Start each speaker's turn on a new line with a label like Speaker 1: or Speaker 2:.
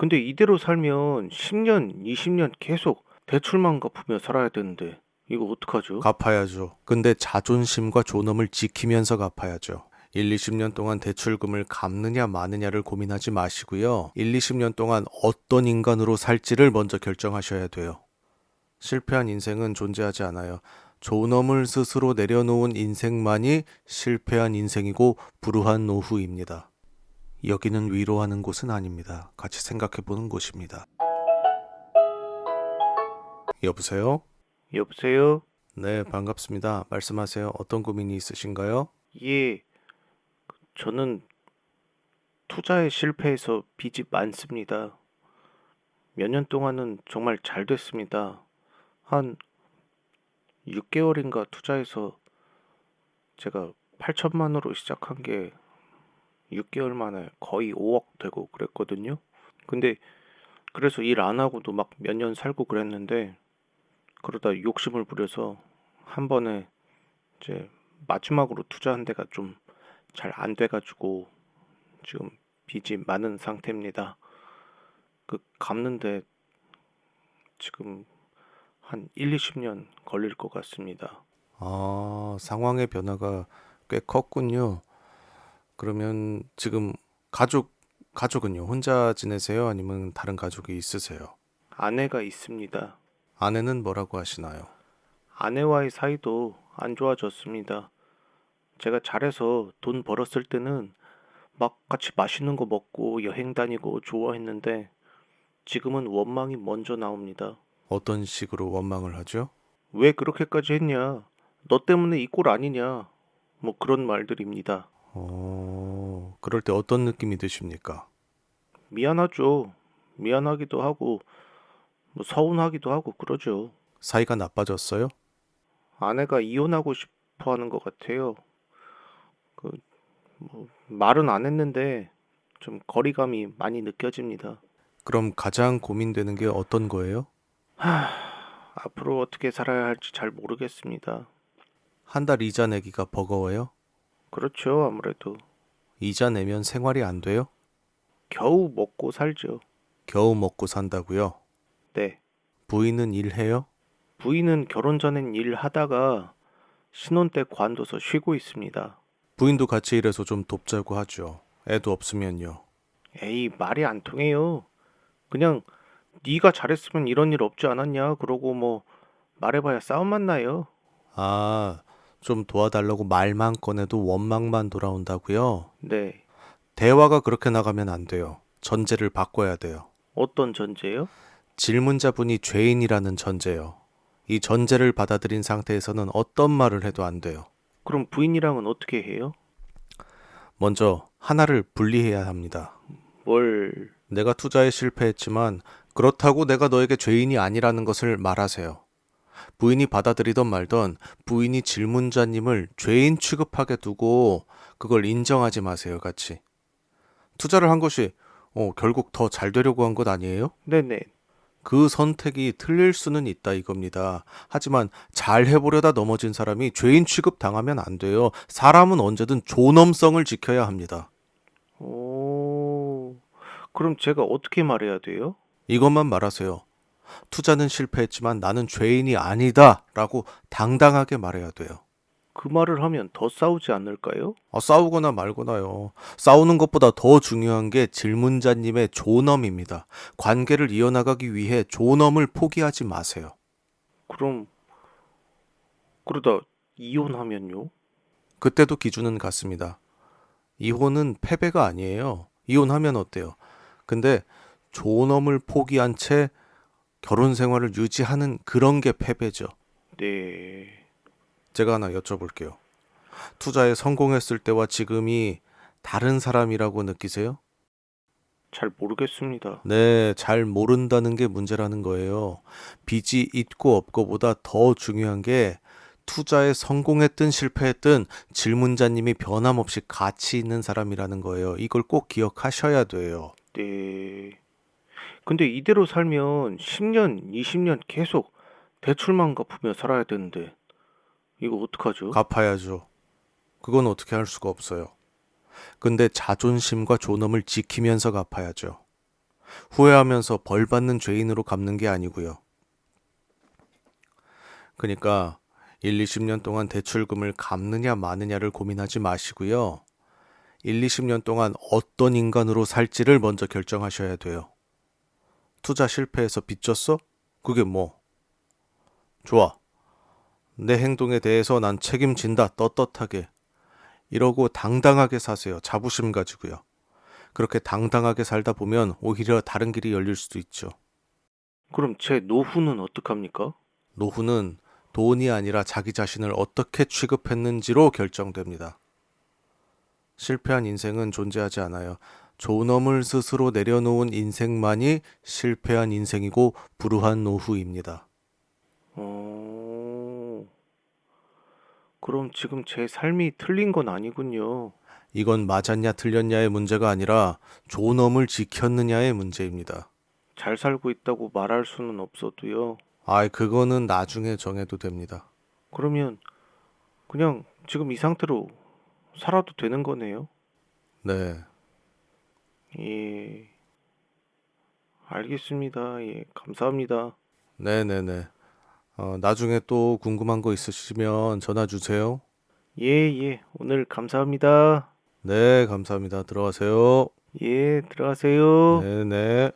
Speaker 1: 근데 이대로 살면 10년, 20년 계속 대출만 갚으며 살아야 되는데 이거 어떡하죠?
Speaker 2: 갚아야죠. 근데 자존심과 존엄을 지키면서 갚아야죠. 1, 20년 동안 대출금을 갚느냐 마느냐를 고민하지 마시고요. 1, 20년 동안 어떤 인간으로 살지를 먼저 결정하셔야 돼요. 실패한 인생은 존재하지 않아요. 존엄을 스스로 내려놓은 인생만이 실패한 인생이고 불우한 노후입니다. 여기는 위로하는 곳은 아닙니다. 같이 생각해 보는 곳입니다. 여보세요?
Speaker 1: 여보세요?
Speaker 2: 네, 반갑습니다. 말씀하세요. 어떤 고민이 있으신가요?
Speaker 1: 예, 저는 투자에 실패해서 빚이 많습니다. 몇 년 동안은 정말 잘 됐습니다. 한 6개월인가 투자해서 제가 8천만 원으로 시작한 게 6개월 만에 거의 5억 되고 그랬거든요. 근데 그래서 일 안 하고도 막 몇 년 살고 그랬는데 그러다 욕심을 부려서 한 번에 이제 마지막으로 투자한 데가 좀 잘 안 돼가지고 지금 빚이 많은 상태입니다. 그 갚는데 지금 한 1, 20년 걸릴 것 같습니다.
Speaker 2: 아, 상황의 변화가 꽤 컸군요. 그러면 지금 가족, 가족은요? 혼자 지내세요? 아니면 다른 가족이 있으세요?
Speaker 1: 아내가 있습니다.
Speaker 2: 아내는 뭐라고 하시나요?
Speaker 1: 아내와의 사이도 안 좋아졌습니다. 제가 잘해서 돈 벌었을 때는 막 같이 맛있는 거 먹고 여행 다니고 좋아했는데 지금은 원망이 먼저 나옵니다.
Speaker 2: 어떤 식으로 원망을 하죠?
Speaker 1: 왜 그렇게까지 했냐? 너 때문에 이 꼴 아니냐? 뭐 그런 말들입니다.
Speaker 2: 어, 그럴 때 어떤 느낌이 드십니까?
Speaker 1: 미안하죠. 미안하기도 하고 뭐 서운하기도 하고 그러죠.
Speaker 2: 사이가 나빠졌어요?
Speaker 1: 아내가 이혼하고 싶어 하는 것 같아요. 그, 뭐, 말은 안 했는데, 좀 거리감이 많이 느껴집니다.
Speaker 2: 그럼 가장 고민되는 게 어떤 거예요?
Speaker 1: 앞으로 어떻게 살아야 할지 잘 모르겠습니다.
Speaker 2: 한 달 이자 내기가 버거워요?
Speaker 1: 그렇죠, 아무래도.
Speaker 2: 이자 내면 생활이 안 돼요?
Speaker 1: 겨우 먹고 살죠.
Speaker 2: 겨우 먹고 산다고요?
Speaker 1: 네.
Speaker 2: 부인은 일해요?
Speaker 1: 부인은 결혼 전엔 일하다가 신혼 때 관둬서 쉬고 있습니다.
Speaker 2: 부인도 같이 일해서 좀 돕자고 하죠. 애도 없으면요.
Speaker 1: 에이, 말이 안 통해요. 그냥 네가 잘했으면 이런 일 없지 않았냐? 그러고 뭐 말해봐야 싸움만 나요.
Speaker 2: 아, 좀 도와달라고 말만 꺼내도 원망만 돌아온다고요?
Speaker 1: 네.
Speaker 2: 대화가 그렇게 나가면 안 돼요. 전제를 바꿔야 돼요.
Speaker 1: 어떤 전제요?
Speaker 2: 질문자분이 죄인이라는 전제요. 이 전제를 받아들인 상태에서는 어떤 말을 해도 안 돼요.
Speaker 1: 그럼 부인이랑은 어떻게 해요?
Speaker 2: 먼저 하나를 분리해야 합니다.
Speaker 1: 뭘,
Speaker 2: 내가 투자에 실패했지만 그렇다고 내가 너에게 죄인이 아니라는 것을 말하세요. 부인이 받아들이던 말던 부인이 질문자님을 죄인 취급하게 두고 그걸 인정하지 마세요, 같이. 투자를 한 것이 어, 결국 더 잘 되려고 한 것 아니에요?
Speaker 1: 네네.
Speaker 2: 그 선택이 틀릴 수는 있다 이겁니다. 하지만 잘 해보려다 넘어진 사람이 죄인 취급 당하면 안 돼요. 사람은 언제든 존엄성을 지켜야 합니다.
Speaker 1: 오, 그럼 제가 어떻게 말해야 돼요?
Speaker 2: 이것만 말하세요. 투자는 실패했지만 나는 죄인이 아니다 라고 당당하게 말해야 돼요.
Speaker 1: 그 말을 하면 더 싸우지 않을까요?
Speaker 2: 아, 싸우거나 말거나요. 싸우는 것보다 더 중요한 게 질문자님의 존엄입니다. 관계를 이어나가기 위해 존엄을 포기하지 마세요.
Speaker 1: 그럼, 그러다 이혼하면요?
Speaker 2: 그때도 기준은 같습니다. 이혼은 패배가 아니에요. 이혼하면 어때요? 근데 존엄을 포기한 채 결혼 생활을 유지하는 그런 게 패배죠.
Speaker 1: 네.
Speaker 2: 제가 하나 여쭤볼게요. 투자에 성공했을 때와 지금이 다른 사람이라고 느끼세요?
Speaker 1: 잘 모르겠습니다.
Speaker 2: 네, 잘 모른다는 게 문제라는 거예요. 빚이 있고 없고보다 더 중요한 게 투자에 성공했든 실패했든 질문자님이 변함없이 가치 있는 사람이라는 거예요. 이걸 꼭 기억하셔야 돼요.
Speaker 1: 네. 근데 이대로 살면 10년, 20년 계속 대출만 갚으며 살아야 되는데, 이거 어떡하죠?
Speaker 2: 갚아야죠. 그건 어떻게 할 수가 없어요. 근데 자존심과 존엄을 지키면서 갚아야죠. 후회하면서 벌 받는 죄인으로 갚는 게 아니고요. 그러니까 1, 20년 동안 대출금을 갚느냐 마느냐를 고민하지 마시고요. 1, 20년 동안 어떤 인간으로 살지를 먼저 결정하셔야 돼요. 투자 실패해서 빚졌어? 그게 뭐? 좋아. 내 행동에 대해서 난 책임진다. 떳떳하게. 이러고 당당하게 사세요. 자부심 가지고요. 그렇게 당당하게 살다 보면 오히려 다른 길이 열릴 수도 있죠.
Speaker 1: 그럼 제 노후는 어떡합니까?
Speaker 2: 노후는 돈이 아니라 자기 자신을 어떻게 취급했는지로 결정됩니다. 실패한 인생은 존재하지 않아요. 존엄을 스스로 내려놓은 인생만이 실패한 인생이고 불우한 노후입니다.
Speaker 1: 어... 그럼 지금 제 삶이 틀린 건 아니군요.
Speaker 2: 이건 맞았냐 틀렸냐의 문제가 아니라 존엄을 지켰느냐의 문제입니다.
Speaker 1: 잘 살고 있다고 말할 수는 없어도요.
Speaker 2: 아이, 그거는 나중에 정해도 됩니다.
Speaker 1: 그러면 그냥 지금 이 상태로 살아도 되는 거네요.
Speaker 2: 네.
Speaker 1: 예. 알겠습니다. 예, 감사합니다.
Speaker 2: 네네네. 어, 나중에 또 궁금한 거 있으시면 전화 주세요.
Speaker 1: 예, 예. 오늘 감사합니다.
Speaker 2: 네, 감사합니다. 들어가세요.
Speaker 1: 예, 들어가세요.
Speaker 2: 네네.